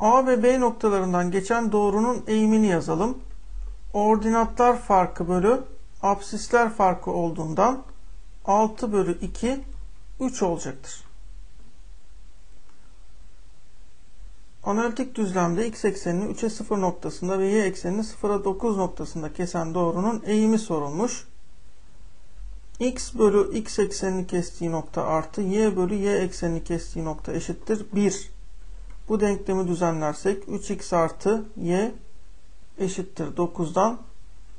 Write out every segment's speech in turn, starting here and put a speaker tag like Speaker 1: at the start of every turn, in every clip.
Speaker 1: A ve B noktalarından geçen doğrunun eğimini yazalım. Ordinatlar farkı bölü absisler farkı olduğundan 6 bölü 2 3 olacaktır. Analitik düzlemde x eksenini 3'e 0 noktasında ve y eksenini 0'a 9 noktasında kesen doğrunun eğimi sorulmuş. x bölü x eksenini kestiği nokta artı y bölü y eksenini kestiği nokta eşittir 1. Bu denklemi düzenlersek 3x artı y eşittir 9'dan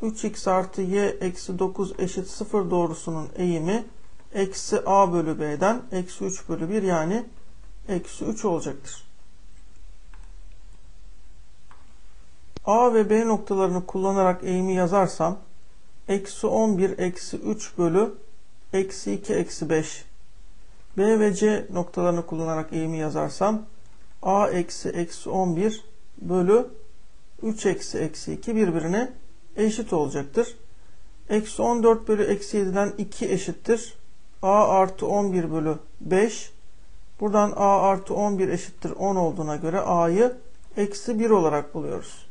Speaker 1: 3x artı y eksi 9 eşit 0 doğrusunun eğimi eksi a bölü b'den eksi 3 bölü 1 yani eksi 3 olacaktır. A ve B noktalarını kullanarak eğimi yazarsam eksi 11 eksi 3 bölü eksi 2 eksi 5 B ve C noktalarını kullanarak eğimi yazarsam A eksi eksi 11 bölü 3 eksi eksi 2 birbirine eşit olacaktır. Eksi 14 bölü eksi 7'den 2 eşittir. A artı 11 bölü 5. Buradan A artı 11 eşittir 10 olduğuna göre A'yı eksi 1 olarak buluyoruz.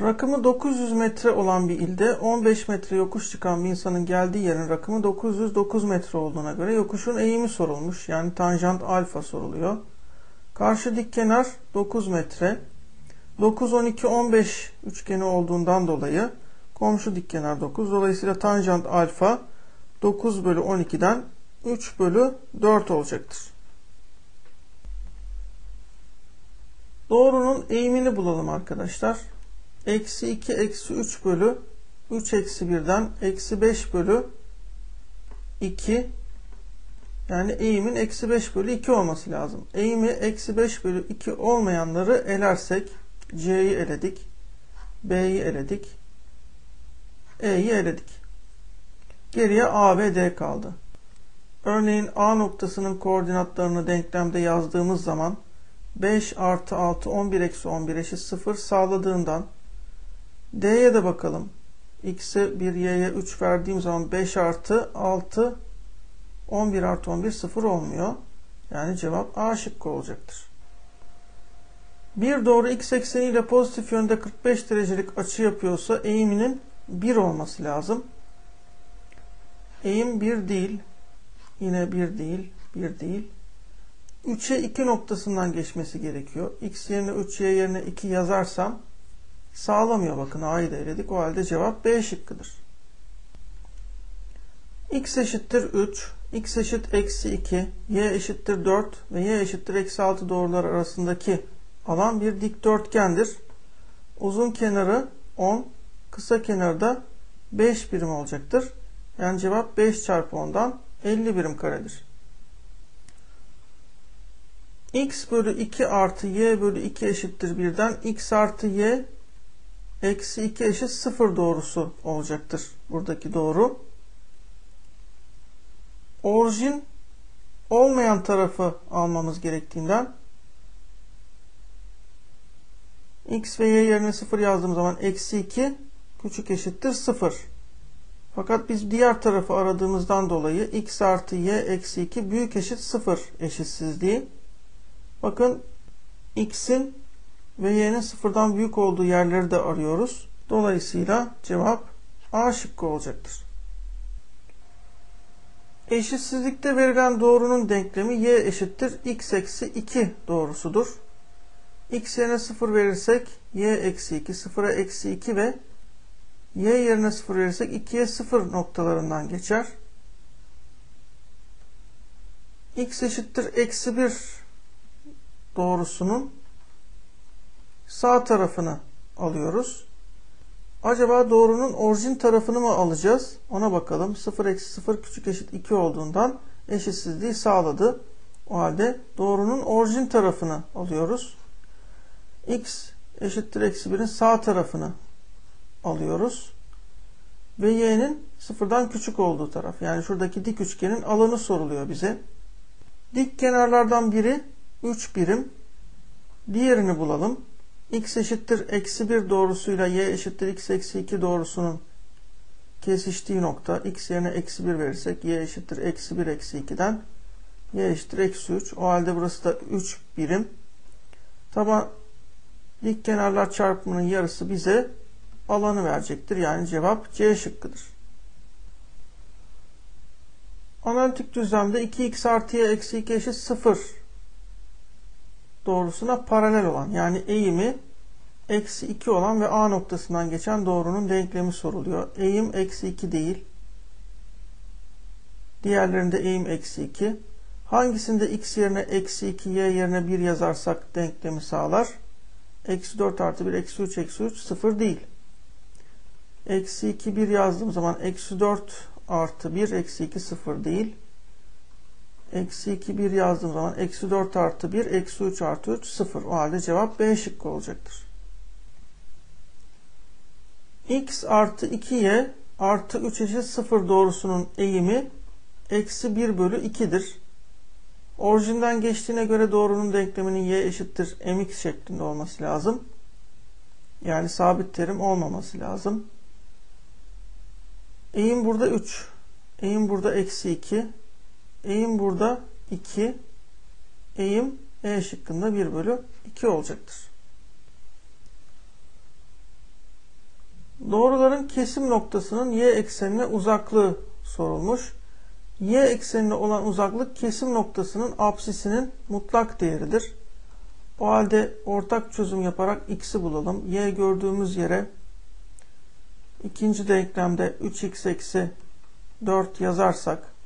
Speaker 1: Rakımı 900 metre olan bir ilde 15 metre yokuş çıkan bir insanın geldiği yerin rakımı 909 metre olduğuna göre yokuşun eğimi sorulmuş. Yani tanjant alfa soruluyor. Karşı dik kenar 9 metre. 9, 12, 15 üçgeni olduğundan dolayı komşu dik kenar 9. Dolayısıyla tanjant alfa 9 bölü 12'den 3 bölü 4 olacaktır. Doğrunun eğimini bulalım arkadaşlar. Eksi 2 eksi 3 bölü 3 eksi 1'den eksi 5 bölü 2 yani eğimin eksi 5 bölü 2 olması lazım. Eğimi eksi 5 bölü 2 olmayanları elersek C'yi eledik. B'yi eledik. E'yi eledik. Geriye A ve D kaldı. Örneğin A noktasının koordinatlarını denklemde yazdığımız zaman 5 artı 6 11 eksi 11 eşit 0 sağladığından D'ye de bakalım. X'e 1 Y'ye 3 verdiğim zaman 5 artı 6 11 artı 11 0 olmuyor. Yani cevap A şıkkı olacaktır. Bir doğru x ekseniyle pozitif yönde 45 derecelik açı yapıyorsa eğiminin 1 olması lazım. Eğim 1 değil. Yine 1 değil. 1 değil. 3'e 2 noktasından geçmesi gerekiyor. x yerine 3, y yerine 2 yazarsam sağlamıyor. Bakın a'yı da eledik. O halde cevap B şıkkıdır. x eşittir 3, x eşit eksi 2, y eşittir 4 ve y eşittir eksi 6 doğrular arasındaki alan bir dikdörtgendir. Uzun kenarı 10, kısa kenarı da 5 birim olacaktır. Yani cevap 5 çarpı 10'dan 50 birim karedir. x bölü 2 artı y bölü 2 eşittir 1'den x artı y eksi 2 eşit 0 doğrusu olacaktır. Buradaki doğru. Orijin olmayan tarafı almamız gerektiğinden x ve y yerine 0 yazdığım zaman eksi 2 küçük eşittir 0. Fakat biz diğer tarafı aradığımızdan dolayı x artı y eksi 2 büyük eşit 0 eşitsizliği. Bakın x'in ve y'nin sıfırdan büyük olduğu yerleri de arıyoruz. Dolayısıyla cevap A şıkkı olacaktır. Eşitsizlikte verilen doğrunun denklemi y eşittir x eksi 2 doğrusudur x yerine 0 verirsek y eksi 2, 0'a eksi 2 ve y yerine 0 verirsek 2'ye 0 noktalarından geçer. x eşittir eksi 1 doğrusunun sağ tarafını alıyoruz. Acaba doğrunun orijin tarafını mı alacağız? Ona bakalım. 0 eksi 0 küçük eşit 2 olduğundan eşitsizliği sağladı. O halde doğrunun orijin tarafını alıyoruz x eşittir eksi 1'in sağ tarafını alıyoruz. Ve y'nin sıfırdan küçük olduğu taraf. Yani şuradaki dik üçgenin alanı soruluyor bize. Dik kenarlardan biri 3 birim. Diğerini bulalım. X eşittir eksi 1 doğrusuyla y eşittir x eksi 2 doğrusunun kesiştiği nokta. x yerine eksi 1 verirsek y eşittir eksi 1 eksi 2'den y eşittir eksi 3. O halde burası da 3 birim. Taban dik kenarlar çarpımının yarısı bize alanı verecektir. Yani cevap C şıkkıdır. Analitik düzlemde 2x artı y eksi 2 eşit 0 doğrusuna paralel olan yani eğimi eksi 2 olan ve A noktasından geçen doğrunun denklemi soruluyor. Eğim eksi 2 değil. Diğerlerinde eğim eksi 2. Hangisinde x yerine eksi 2, y yerine 1 yazarsak denklemi sağlar? Eksi 4 artı 1, eksi 3, eksi 3, 0 değil. Eksi 2, 1 yazdığım zaman eksi 4 artı 1, eksi 2, 0 değil. Eksi 2, 1 yazdığım zaman eksi 4 artı 1, eksi 3 artı 3, 0. O halde cevap B şıkkı olacaktır. x artı 2y artı 3 eşit 0 doğrusunun eğimi eksi 1 bölü 2'dir. Orijinden geçtiğine göre doğrunun denkleminin y eşittir mx şeklinde olması lazım. Yani sabit terim olmaması lazım. Eğim burada 3. Eğim burada eksi 2. Eğim burada 2. Eğim E şıkkında 1 bölü 2 olacaktır. Doğruların kesim noktasının y eksenine uzaklığı sorulmuş y eksenine olan uzaklık kesim noktasının apsisinin mutlak değeridir. O halde ortak çözüm yaparak x'i bulalım. y gördüğümüz yere ikinci denklemde 3x eksi 4 yazarsak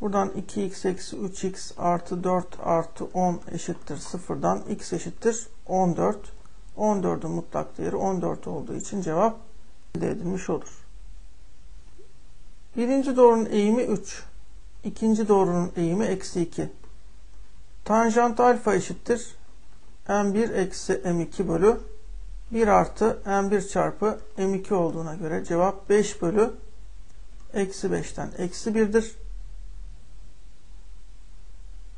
Speaker 1: buradan 2x eksi 3x artı 4 artı 10 eşittir 0'dan x eşittir 14. 14'ün mutlak değeri 14 olduğu için cevap elde edilmiş olur. Birinci doğrunun eğimi 3. İkinci doğrunun eğimi eksi 2. Tanjant alfa eşittir. M1 eksi M2 bölü 1 artı M1 çarpı M2 olduğuna göre cevap 5 bölü eksi 5'ten eksi 1'dir.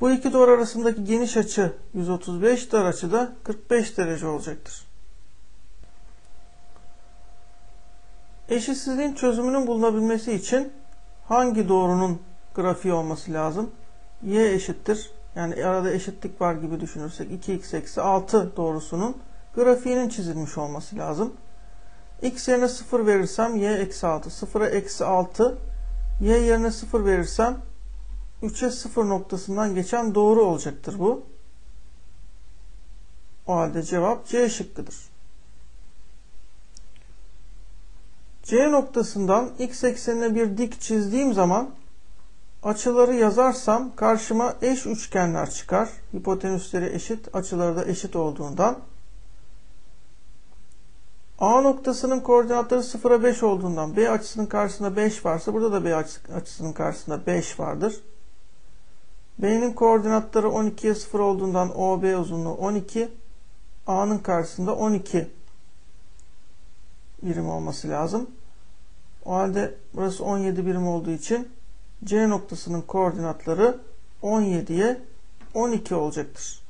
Speaker 1: Bu iki doğru arasındaki geniş açı 135, dar açı da 45 derece olacaktır. Eşitsizliğin çözümünün bulunabilmesi için hangi doğrunun grafiği olması lazım? Y eşittir. Yani arada eşitlik var gibi düşünürsek 2x eksi 6 doğrusunun grafiğinin çizilmiş olması lazım. x yerine 0 verirsem y eksi 6. 0'a eksi 6. y yerine 0 verirsem 3'e 0 noktasından geçen doğru olacaktır bu. O halde cevap C şıkkıdır. C noktasından x eksenine bir dik çizdiğim zaman açıları yazarsam karşıma eş üçgenler çıkar. Hipotenüsleri eşit, açıları da eşit olduğundan. A noktasının koordinatları 0'a 5 olduğundan B açısının karşısında 5 varsa burada da B açısının karşısında 5 vardır. B'nin koordinatları 12'ye 0 olduğundan OB uzunluğu 12. A'nın karşısında 12 birim olması lazım. O halde burası 17 birim olduğu için C noktasının koordinatları 17'ye 12 olacaktır.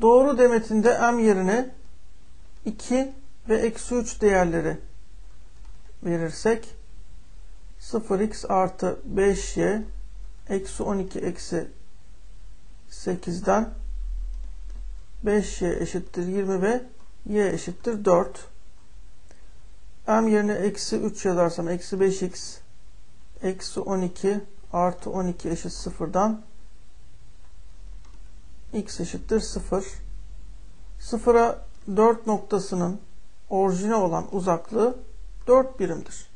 Speaker 1: Doğru demetinde m yerine 2 ve eksi 3 değerleri verirsek 0x artı 5y eksi 12 eksi 8'den 5y eşittir 20 ve y eşittir 4. m yerine eksi 3 yazarsam eksi 5x eksi 12 artı 12 eşit sıfırdan x eşittir 0. Sıfıra 4 noktasının orijine olan uzaklığı 4 birimdir.